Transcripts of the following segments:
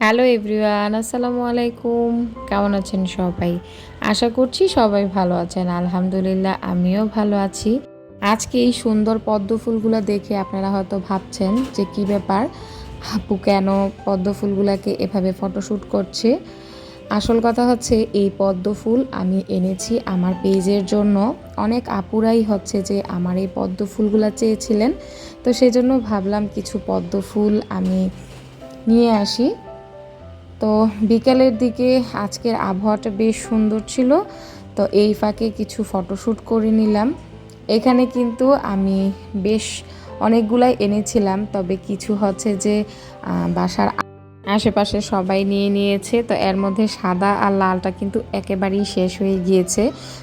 Hello everyone, আসসালামু আলাইকুম। কেমন আছেন সবাই? আশা করছি সবাই ভালো আছেন। আলহামদুলিল্লাহ, আমিও ভালো আছি। আজকে এই সুন্দর পদ্ম ফুলগুলো দেখে আপনারা হয়তো ভাবছেন যে কি ব্যাপার? আপু কেন পদ্ম ফুলগুলোকে এভাবে ফটোশ্যুট করছে? আসল কথা হচ্ছে, এই পদ্ম ফুল আমি এনেছি আমার পেজের জন্য। অনেক আপুরাই হচ্ছে যে আমার এই পদ্ম ফুলগুলো চেয়েছিলেন। তো সেজন্য ভাবলাম কিছু পদ্ম ফুল আমি নিয়ে আসি। তো বিকেলের দিকে আজকের আবহাওয়াটা বেশ সুন্দর ছিল, তো এই ফাঁকে কিছু ফটোশ্যুট করে নিলাম। এখানে কিন্তু আমি বেশ অনেকগুলাই এনেছিলাম, তবে কিছু হচ্ছে যে বাসার আশেপাশে সবাই নিয়ে নিয়েছে, তো এর মধ্যে সাদা আর লালটা কিন্তু একেবারেই শেষ হয়ে গিয়েছে।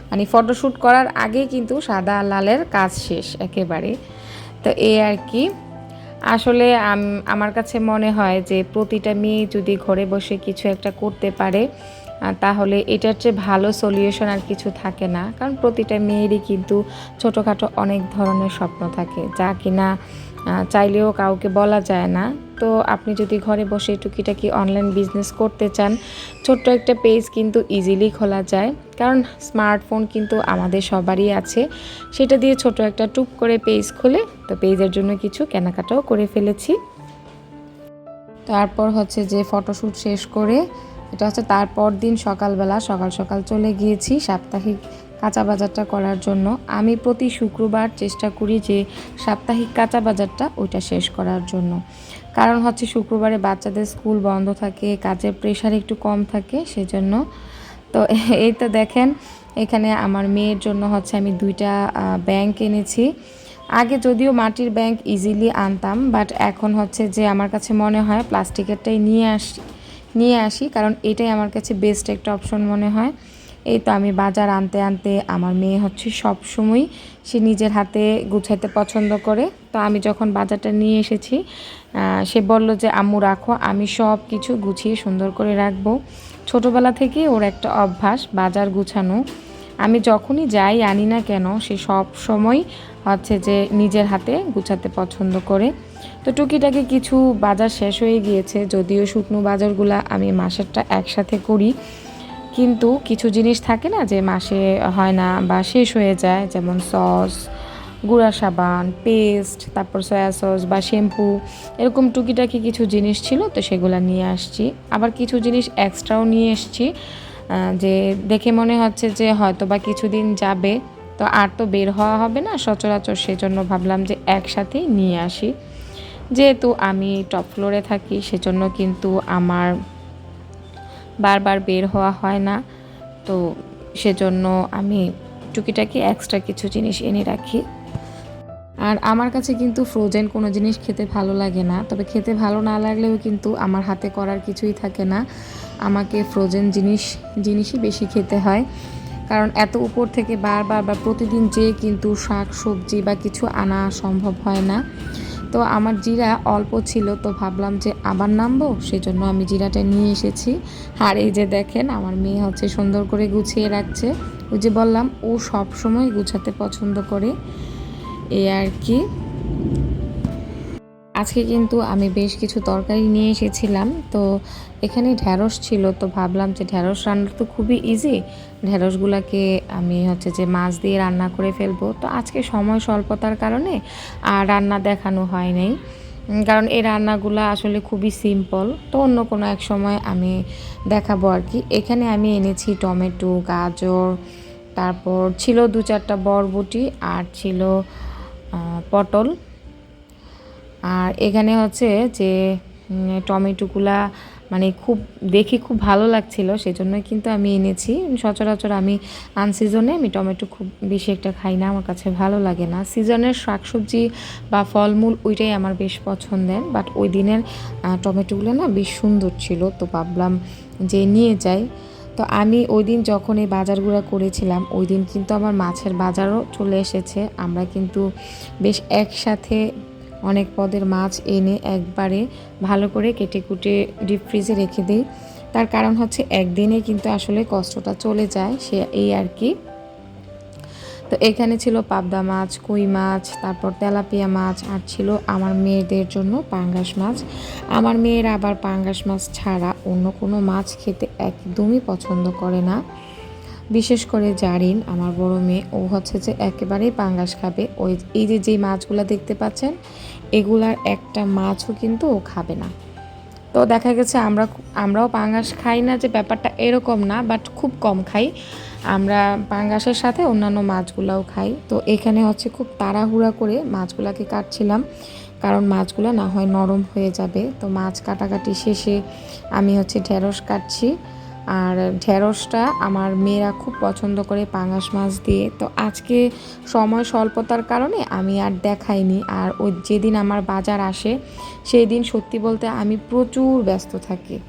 মানে ফটোশ্যুট করার আগে কিন্তু সাদা আর লালের কাজ শেষ একেবারে। তো এই আর কি। আসলে আমার কাছে মনে হয় যে প্রতিটা মেয়ে যদি ঘরে বসে কিছু একটা করতে পারে তাহলে এটার চেয়ে ভালো সলিউশন আর কিছু থাকে না। কারণ প্রতিটা মেয়েরই কিন্তু ছোটোখাটো অনেক ধরনের স্বপ্ন থাকে। যা কিনা চাইলেও কাউকে বলা যায় না। তো আপনি যদি ঘরে বসে টুকিটাকি অনলাইন বিজনেস করতে চান, ছোট্ট একটা পেজ কিন্তু ইজিলি খোলা যায়। কারণ স্মার্টফোন কিন্তু আমাদের সবারই আছে। সেটা দিয়ে ছোট একটা টুক করে পেজ খুলে। তো পেজের জন্য কিছু কেনাকাটাও করে ফেলেছি। তারপর হচ্ছে যে ফটোশ্যুট শেষ করে, এটা হচ্ছে তারপর দিন সকালবেলা সকাল সকাল চলে গিয়েছি। সাপ্তাহিক কাঁচা বাজারটা করার জন্য। আমি প্রতি শুক্রবার চেষ্টা করি যে সাপ্তাহিক কাঁচা বাজারটা ওইটা শেষ করার জন্য। কারণ হচ্ছে শুক্রবারে বাচ্চাদের স্কুল বন্ধ থাকে, কাজের প্রেশার একটু কম থাকে সেজন্য। তো এই তো দেখেন, এখানে আমার মেয়ের জন্য হচ্ছে আমি দুইটা ব্যাংক এনেছি। আগে যদিও মাটির ব্যাংক ইজিলি আনতাম বাট এখন হচ্ছে যে আমার কাছে মনে হয় প্লাস্টিকেরটাই নিয়ে আসি নিয়ে আসি, কারণ এটাই আমার কাছে বেস্ট একটা অপশন মনে হয়। এই তো আমি বাজার আনতে আনতে আমার মেয়ে হচ্ছে সব সময় সে নিজের হাতে গুছাইতে পছন্দ করে। তো আমি যখন বাজারটা নিয়ে এসেছি সে বলল যে, আম্মু, রাখো, আমি সব কিছু গুছিয়ে সুন্দর করে রাখব। ছোটোবেলা থেকে ওর একটা অভ্যাস, বাজার গুছানো। আমি যখনই যাই, আনি না কেন, সে সব সময় হচ্ছে যে নিজের হাতে গুছাতে পছন্দ করে। তো টুকিটাকি কিছু বাজার শেষ হয়ে গিয়েছে, যদিও শুকনো বাজারগুলা আমি মাসেরটা একসাথে করি। কিন্তু কিছু জিনিস থাকে না যে মাসে হয় না বা শেষ হয়ে যায়, যেমন সস, গুঁড়া সাবান, পেস্ট, তারপর সয়া সস বা শ্যাম্পু, এরকম টুকিটাকি কিছু জিনিস ছিল তো সেগুলো নিয়ে আসছি। আবার কিছু জিনিস এক্সট্রাও নিয়ে এসছি যে দেখে মনে হচ্ছে যে হয়তো বা কিছুদিন যাবে, তো আর তো বের হওয়া হবে না, সচরাচর সেজন্য ভাবলাম যে একসাথেই নিয়ে আসি। যেহেতু আমি টপ ফ্লোরে থাকি, সেজন্য কিন্তু আমার বারবার বের হওয়া হয় না। তো সেজন্য আমি টুকিটাকি এক্সট্রা কিছু জিনিস এনে রাখি। আর আমার কাছে কিন্তু ফ্রোজেন কোনো জিনিস খেতে ভালো লাগে না। তবে খেতে ভালো না লাগলেও কিন্তু আমার হাতে করার কিছুই থাকে না। আমাকে ফ্রোজেন জিনিস, জিনিসই বেশি খেতে হয়। কারণ এত উপর থেকে বারবার বা প্রতিদিন যে কিন্তু শাক, সবজি বা কিছু আনা সম্ভব হয় না। তো আমার জিরা অল্প ছিল, তো ভাবলাম যে আবার নামবো সেই জন্য আমি জিরাটা নিয়ে এসেছি। আর এই যে দেখেন, আমার মেয়ে হচ্ছে সুন্দর করে গুছিয়ে রাখছে। ওই যে বললাম, ও সব সময় গুছাতে পছন্দ করে। এ আর কি। আজকে কিন্তু আমি বেশ কিছু তরকারি নিয়ে এসেছিলাম। তো এখানে ঢ্যাঁড়স ছিল, তো ভাবলাম যে ঢ্যাঁড়স রান্না তো খুবই ইজি ঢ্যাঁড়সগুলোকে আমি হচ্ছে যে মাছ দিয়ে রান্না করে ফেলব। তো আজকে সময় স্বল্পতার কারণে আর রান্না দেখানো হয় নাই। কারণ এই রান্নাগুলো আসলে খুবই সিম্পল তো অন্য কোনো এক সময় আমি দেখাবো আর কি। এখানে আমি এনেছি টমেটো, গাজর, তারপর ছিল দু চারটা বরবটি আর ছিল পটল। আর এখানে হচ্ছে যে টমেটোগুলা মানে খুব, দেখে খুব ভালো লাগছিল, সেজন্যই কিন্তু আমি এনেছি। সচরাচর আমি আনসিজনে আমি টমেটো খুব বেশি একটা খাই না, আমার কাছে ভালো লাগে না। সিজনের শাকসবজি বা ফলমূল ওইটাই আমার বেশ পছন্দের বাট ওই দিনের টমেটোগুলো না বেশ সুন্দর ছিল, তো ভাবলাম যে নিয়ে যাই। তো আমি ওই দিন যখন এই বাজারগুলো করেছিলাম, ওই দিন কিন্তু আমার মাছের বাজারও চলে এসেছে। আমরা কিন্তু বেশ একসাথে অনেক পদের মাছ এনে একবারে ভালো করে কেটে কুটে ডিপ ফ্রিজে রেখে দিই। তার কারণ হচ্ছে একদিনে কিন্তু আসলে কষ্টটা চলে যায়, সে এই আর কি। তো এখানে ছিল পাবদা মাছ, কই মাছ, তারপর তেলাপিয়া মাছ, আর ছিল আমার মেয়েদের জন্য পাঙ্গাস মাছ। আমার মেয়ের আবার পাঙ্গাস মাছ ছাড়া অন্য কোনো মাছ খেতে একদমই পছন্দ করে না। বিশেষ করে জারিন, আমার বড় মেয়ে, ও হচ্ছে যে একেবারেই পাঙ্গাস খাবে। ওই, এই যে যেই মাছগুলো দেখতে পাচ্ছেন এগুলার একটা মাছও কিন্তু ও খাবে না। তো দেখা গেছে আমরা আমরাও পাঙ্গাস খাই না যে ব্যাপারটা এরকম না বাট খুব কম খাই। আমরা পাঙ্গাসের সাথে অন্যান্য মাছগুলাও খাই। তো এখানে হচ্ছে খুব তাড়াহুড়া করে মাছগুলাকে কাটছিলাম, কারণ মাছগুলো না হয় নরম হয়ে যাবে। তো মাছ কাটাকাটি শেষে আমি হচ্ছে ঢেঁড়স কাটছি। আর ঢেঁড়সটা আমার মেয়েরা খুব পছন্দ করে পাঙাশ মাছ দিয়ে। তো আজকে সময় স্বল্পতার কারণে আমি আর দেখাইনি। আর ওই যেদিন আমার বাজার আসে, সেই দিন সত্যি বলতে আমি প্রচুর ব্যস্ত থাকি।